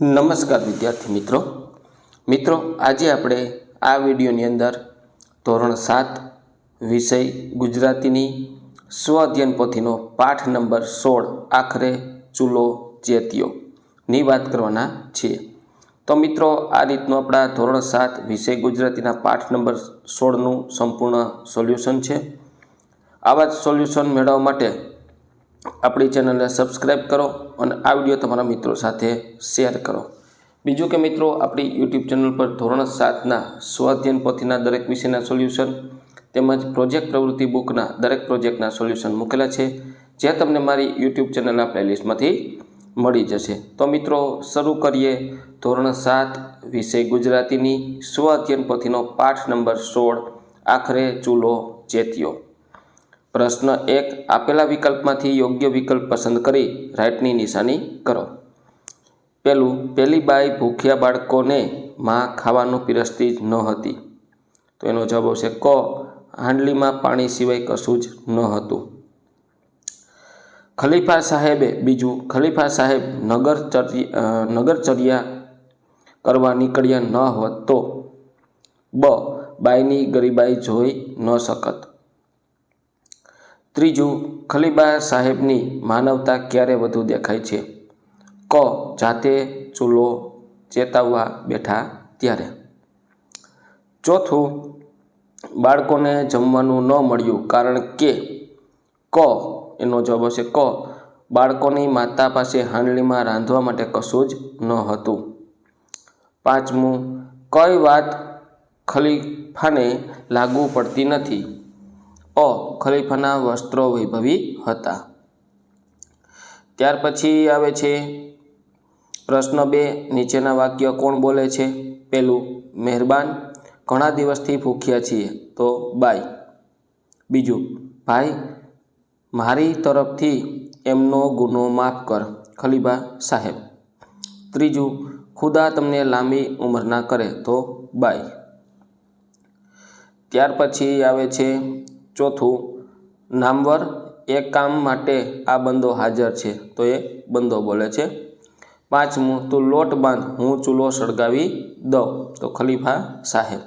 નમસ્કાર વિદ્યાર્થી મિત્રો. મિત્રો, આજે આપણે આ વિડીયોની અંદર ધોરણ સાત વિષય ગુજરાતીની સ્વ અધ્યયન પોથીનો પાઠ નંબર સોળ આખરે ચૂલો ચેત્યો ની વાત કરવાના છીએ. તો મિત્રો, આ રીતનું આપણા ધોરણ સાત વિષય ગુજરાતીના પાઠ નંબર સોળનું સંપૂર્ણ સોલ્યુશન છે. આવા જ સોલ્યુશન મેળવવા માટે આપણી ચેનલને સબસ્ક્રાઈબ કરો અને આ વીડિયો તમારા મિત્રો સાથે શેર કરો. બીજું કે મિત્રો, આપણી યુટ્યુબ ચેનલ પર ધોરણ સાતના સ્વાધ્યન પોથીના દરેક વિષયના સોલ્યુશન તેમજ પ્રોજેક્ટ પ્રવૃત્તિ બુકના દરેક પ્રોજેક્ટના સોલ્યુશન મૂકેલા છે, જે તમને મારી યુટ્યુબ ચેનલના પ્લેલિસ્ટમાંથી મળી જશે. તો મિત્રો, શરૂ કરીએ ધોરણ સાત વિષય ગુજરાતીની સ્વ પોથીનો પાઠ નંબર સોળ, આખરે ચૂલો ચેત્યો. પ્રશ્ન એક, આપેલા વિકલ્પમાંથી યોગ્ય વિકલ્પ પસંદ કરી રાઇટની નિશાની કરો. પહેલું પહેલી બાઈ ભૂખ્યા બાળકોને માં ખાવાનું પીરસતી જ ન હતી. તો એનો જવાબ આવશે ક, હાંડલીમાં પાણી સિવાય કશું જ ન હતું. ખલીફા સાહેબે બીજું, ખલીફા સાહેબ નગર નગરચર્યા કરવા નીકળ્યા ન હોત તો બ, બાઈની ગરીબાઈ જોઈ ન શકત. ત્રીજું, ખલીબા સાહેબની માનવતા ક્યારે વધુ દેખાય છે? ક, જાતે ચૂલો ચેતાવવા બેઠા ત્યારે. ચોથું, બાળકોને જમવાનું ન મળ્યું કારણ કે ક, એનો જવાબ હશે ક, બાળકોની માતા પાસે હાંડલીમાં રાંધવા માટે કશું જ ન હતું. પાંચમું, કઈ વાત ખલીફાને લાગુ પડતી નથી? અ ખલીફાના વસ્ત્રો વૈભવી હતા. ત્યાર પછી આવે છે પ્રશ્ન બે. નીચેના વાક્ય કોણ બોલે છે? પહેલું મહેરબાન, ઘણા દિવસથી ભૂખ્યા છીએ. તો બાય. બીજું, ભાઈ, મારી તરફથી એમનો ગુનો માફ કર, ખલીબા સાહેબ. ત્રીજું, ખુદા તમને લાંબી ઉંમરના કરે, તો બાય. ત્યાર પછી આવે છે ચોથું નામવર એ કામ માટે આ બંદો હાજર છે. તો એ બંદો બોલે છે, પાંચમું, તું લોટ બાંધ, હું ચૂલો સળગાવી દઉં. તો ખલીફા સાહેબ.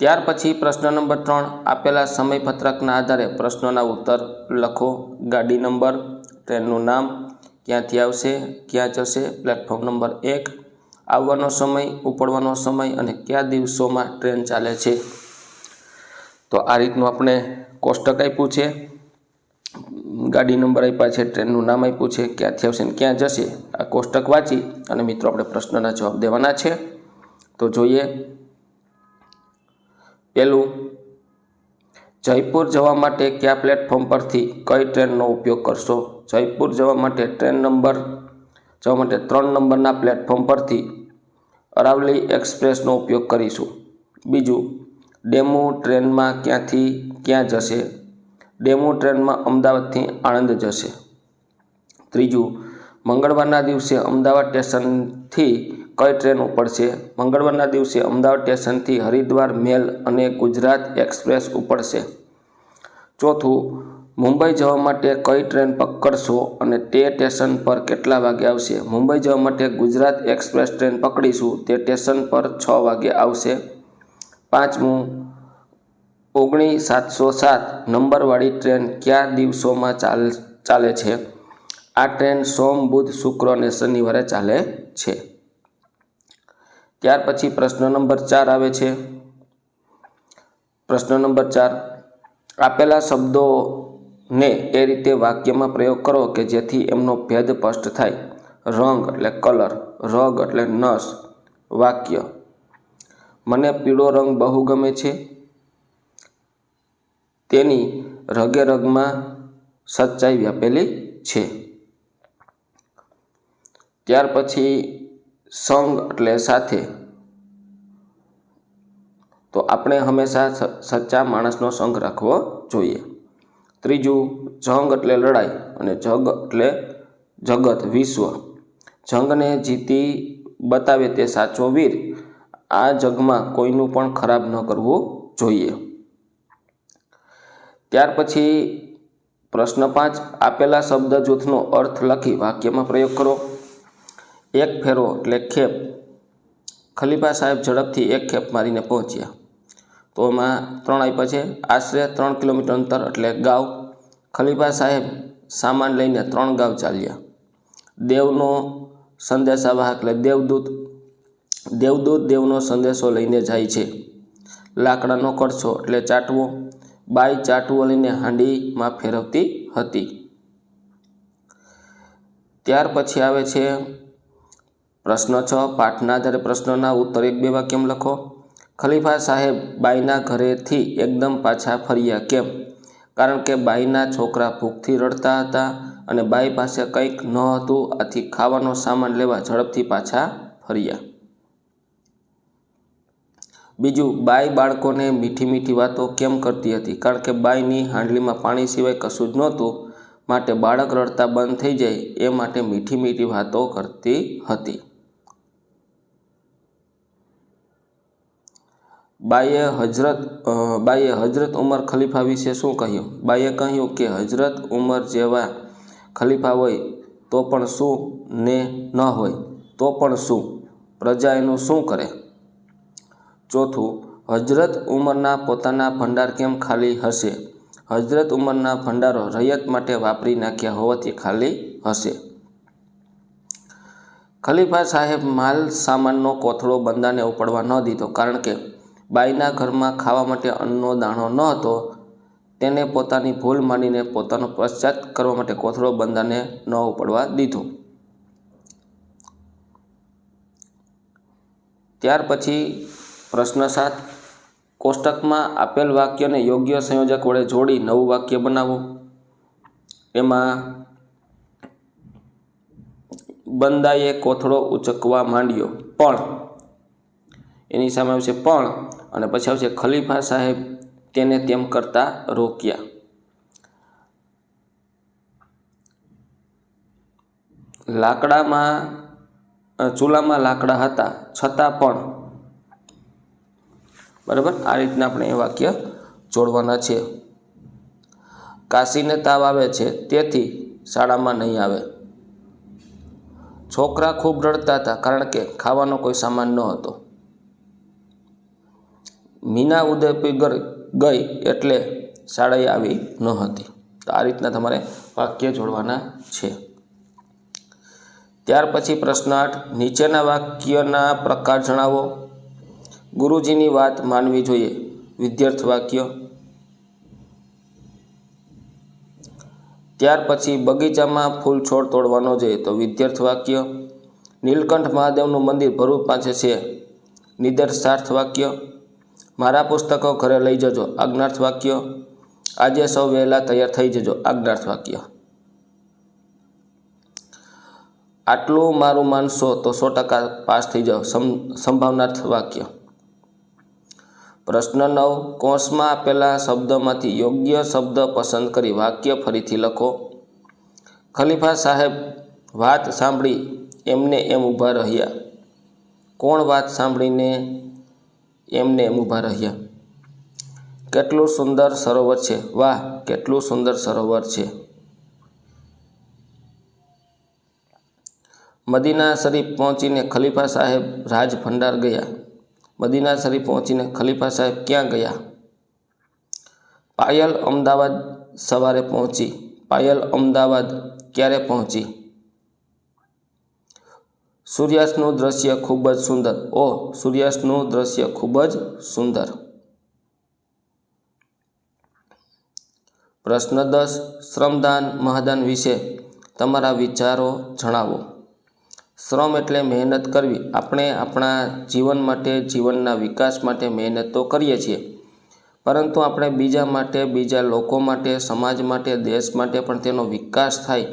ત્યાર પછી પ્રશ્ન નંબર ત્રણ, આપેલા સમયપત્રકના આધારે પ્રશ્નોના ઉત્તર લખો. ગાડી નંબર, ટ્રેનનું નામ, ક્યાંથી આવશે, ક્યાં જશે, પ્લેટફોર્મ નંબર એક, આવવાનો સમય, ઉપડવાનો સમય અને કયા દિવસોમાં ટ્રેન ચાલે છે. તો આ રીતનું આપણે કોષ્ટક આપ્યું છે. ગાડી નંબર આપ્યા છે, ટ્રેનનું નામ આપ્યું છે ક્યાંથી આવશે ને ક્યાં જશે, આ કોષ્ટક વાંચી અને મિત્રો આપણે પ્રશ્નના જવાબ દેવાના છે. તો જોઈએ. પહેલું, જયપુર જવા માટે કયા પ્લેટફોર્મ પરથી કઈ ટ્રેનનો ઉપયોગ કરશો? જયપુર જવા માટે ટ્રેન નંબર, જવા માટે ત્રણ નંબરના પ્લેટફોર્મ પરથી અરાવલી એક્સપ્રેસનો ઉપયોગ કરીશું. બીજું ડેમુ ટ્રેનમાં ક્યાંથી ક્યાં જશે? ડેમો ટ્રેનમાં અમદાવાદથી આણંદ જશે. ત્રીજું, મંગળવારના દિવસે અમદાવાદ સ્ટેશનથી કઈ ટ્રેન ઉપડશે? મંગળવારના દિવસે અમદાવાદ સ્ટેશનથી હરિદ્વાર, મેલ અને ગુજરાત એક્સપ્રેસ ઉપડશે. ચોથું, મુંબઈ જવા માટે કઈ ટ્રેન પકડશો અને તે સ્ટેશન પર કેટલા વાગે આવશે? મુંબઈ જવા માટે ગુજરાત એક્સપ્રેસ ટ્રેન પકડીશું, તે સ્ટેશન પર છ વાગે આવશે. પાંચમું, ઓગણીસ સાતસો સાત, નંબરવાળી ટ્રેન કયા દિવસોમાં ચાલ, ચાલે છે? આ ટ્રેન સોમ, બુધ, શુક્ર અને શનિવારે ચાલે છે. ત્યાર પછી પ્રશ્ન નંબર ચાર આવે છે. પ્રશ્ન નંબર ચાર, આપેલા શબ્દોને એ રીતે વાક્યમાં પ્રયોગ કરો કે જેથી એમનો ભેદ સ્પષ્ટ થાય. રંગ એટલે કલર, રગ એટલે નસ, વાક્ય. મને પીળો રંગ બહુ ગમે છે. તેની રગે રગમાં સચ્ચાઈ વ્યાપેલી છે. ત્યાર પછી સંગ એટલે સાથે. તો આપણે હંમેશા સચ્ચા માણસનો સંગ રાખવો જોઈએ. ત્રીજું, જંગ એટલે લડાઈ અને જગ એટલે જગત, વિશ્વ. જંગને જીતી બતાવે તે સાચો વીર આ જગમાં કોઈનું પણ ખરાબ ન કરવું જોઈએ. ત્યાર પછી પ્રશ્ન પાંચ, આપેલા શબ્દ જૂથનો અર્થ લખી વાક્યમાં પ્રયોગ કરો. એક ફેરો એટલે ખેપ. ખલીફા સાહેબ ઝડપથી એક ખેપ મારીને પહોંચ્યા. તો એમાં ત્રણ આપ્યા છે. આશરે ત્રણ કિલોમીટર અંતર એટલે ગાવ. ખલીફા સાહેબ સામાન લઈને ત્રણ ગાવ ચાલ્યા. દેવનો સંદેશાવાહક એટલે દેવદૂત. દેવદૂત દેવનો સંદેશો લઈને જાય છે. લાકડાનો કડછો એટલે ચાટવો, બાઈ ચાટવો લઈને હાંડીમાં ફેરવતી હતી. ત્યાર પછી આવે છે પ્રશ્ન છ, પાઠના આધારે પ્રશ્નના ઉત્તર એક બે વાક્યમ લખો? ખલીફા સાહેબ, બાઈના ઘરેથી એકદમ પાછા ફર્યા કેમ? કારણ કે બાઈના છોકરા ભૂખથી રડતા હતા અને બાઈ પાસે કંઈક ન હતું, આથી ખાવાનો સામાન લેવા ઝડપથી પાછા ફર્યા. બીજું, બાઈ બાળકોને મીઠી મીઠી વાતો કેમ કરતી હતી? કારણ કે બાઈની હાંડલીમાં પાણી સિવાય કશું જ નહોતું, માટે બાળક રડતા બંધ થઈ જાય એ માટે મીઠી મીઠી વાતો કરતી હતી. બાઈએ હજરત બાઈએ હજરત ઉમર ખલીફા વિશે શું કહ્યું? બાઈએ કહ્યું કે હજરત ઉમર જેવા ખલીફા હોય તો પણ શું ને ન હોય તો પણ શું? પ્રજા એનું શું કરે? ચોથું હજરત ઉમરના પોતાના ભંડાર કેમ ખાલી હશે? હજરત ઉમરના ભંડારો રૈયત માટે વાપરી નાખ્યા હોવાથી ખાલી હશે. ખલીફા સાહેબ માલ સામાનનો કોથળો બંદાને ઉપાડવા ન દીધો કારણ કે બાઈના ઘરમાં ખાવા માટે અન્નનો દાણો ન હતો. તેને પોતાની ભૂલ માનીને પોતાનો પશ્ચાત કરવા માટે કોથળો બંદાને ન ઉપાડવા દીધો. ત્યાર પછી પ્રશ્ન સાત. કોષ્ટકમાં આપેલ વાક્યને યોગ્ય સંયોજક વડે જોડી નવું વાક્ય બનાવો. એમાં બંદાએ કોથળો ઉચકવા માંડ્યો. પણ એની સામે આવશે પણ અને પછી આવશે ખલીફા સાહેબ તેને તેમ કરતા રોક્યા. લાકડામાં ચૂલામાં લાકડા હતા. છતાં પણ બરાબર? આ રીતના આપણે એ વાક્ય જોડવાના છે. કાશીને તાવ આવે છે, તેથી શાળામાં નહીં આવે. છોકરા ખૂબ રડતા હતા, કારણ કે ખાવાનો કોઈ સામાન ન હતો. મીના ઉદયપુર ગઈ એટલે શાળાએ આવી ન હતી. તો આ રીતના તમારે વાક્ય જોડવાના છે. ત્યાર પછી પ્રશ્ન આઠ, નીચેના વાક્યના પ્રકાર જણાવો. ગુરુજીની વાત માનવી જોઈએ. વિદ્યાર્થ વાક્ય. ત્યાર પછી બગીચામાં ફૂલ છોડ તોડવાનો જોઈએ તો વિદ્યાર્થ વાક્ય. નીલકંઠ મહાદેવનું મંદિર ભરૂચ પાસે છે. નિદર્શાર્થ વાક્ય. મારા પુસ્તકો ઘરે લઈ જજો. આજ્ઞાર્થ વાક્ય. આજે સૌ વહેલા તૈયાર થઈ જજો. આજ્ઞાર્થ વાક્ય. આટલું મારું માનશો તો સો ટકા પાસ થઈ જાઓ. સંભાવનાર્થ વાક્ય. પ્રશ્ન નવ કોષમાં આપેલા શબ્દમાંથી યોગ્ય શબ્દ પસંદ કરી વાક્ય ફરીથી લખો. ખલીફા સાહેબ વાત સાંભળી એમને એમ ઊભા રહ્યા. કોણ વાત સાંભળીને એમને એમ ઊભા રહ્યા? કેટલું સુંદર સરોવર છે. વાહ, કેટલું સુંદર સરોવર છે. મદીના શરીફ પહોંચીને ખલીફા સાહેબ રાજ ભંડાર ગયા. મદીના શરીફ પહોંચીને ખલીફા સાહેબ ક્યાં ગયા? પાયલ અમદાવાદ સવારે પહોંચી. પાયલ અમદાવાદ ક્યારે પહોંચી? સૂર્યાસ્તનું દ્રશ્ય ખૂબ જ સુંદર. ઓ સૂર્યાસ્તનું દ્રશ્ય ખૂબ જ સુંદર. પ્રશ્ન દસ, શ્રમદાન મહાદાન વિશે તમારા વિચારો જણાવો. શ્રમ એટલે મહેનત કરવી. આપણે આપણા જીવન માટે, જીવનના વિકાસ માટે મહેનત તો કરીએ છીએ. પરંતુ આપણે બીજા માટે, બીજા લોકો માટે, સમાજ માટે, દેશ માટે પણ તેનો વિકાસ થાય,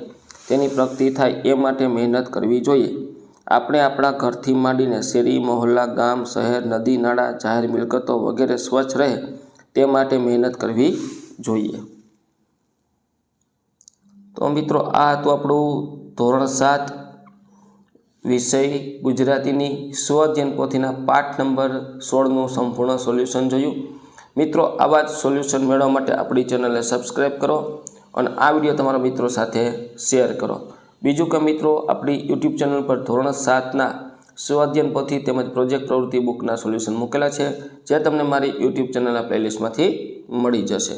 તેની પ્રગતિ થાય, એ માટે મહેનત કરવી જોઈએ. આપણે આપણા ઘરથી માંડીને શેરી, મહોલ્લા, ગામ, શહેર, નદી, નાળા, જાહેર મિલકતો વગેરે સ્વચ્છ રહે, તે માટે મહેનત કરવી જોઈએ. તો મિત્રો, આ હતું આપણું ધોરણ સાત વિષય ગુજરાતીની સ્વ અધ્યયન પોથીના પાઠ નંબર સોળનું સંપૂર્ણ સોલ્યુશન જોયું. મિત્રો આવા જ સોલ્યુશન મેળવવા માટે આપણી ચેનલને સબસ્ક્રાઈબ કરો અને આ વીડિયો તમારા મિત્રો સાથે શેર કરો. બીજું કે મિત્રો, આપણી યુટ્યુબ ચેનલ પર ધોરણ સાતના સ્વાધ્યન પોથી તેમજ પ્રોજેક્ટ પ્રવૃત્તિ બુકના સોલ્યુશન મૂકેલા છે. જે તમને મારી યુટ્યુબ ચેનલના પ્લેલિસ્ટમાંથી મળી જશે.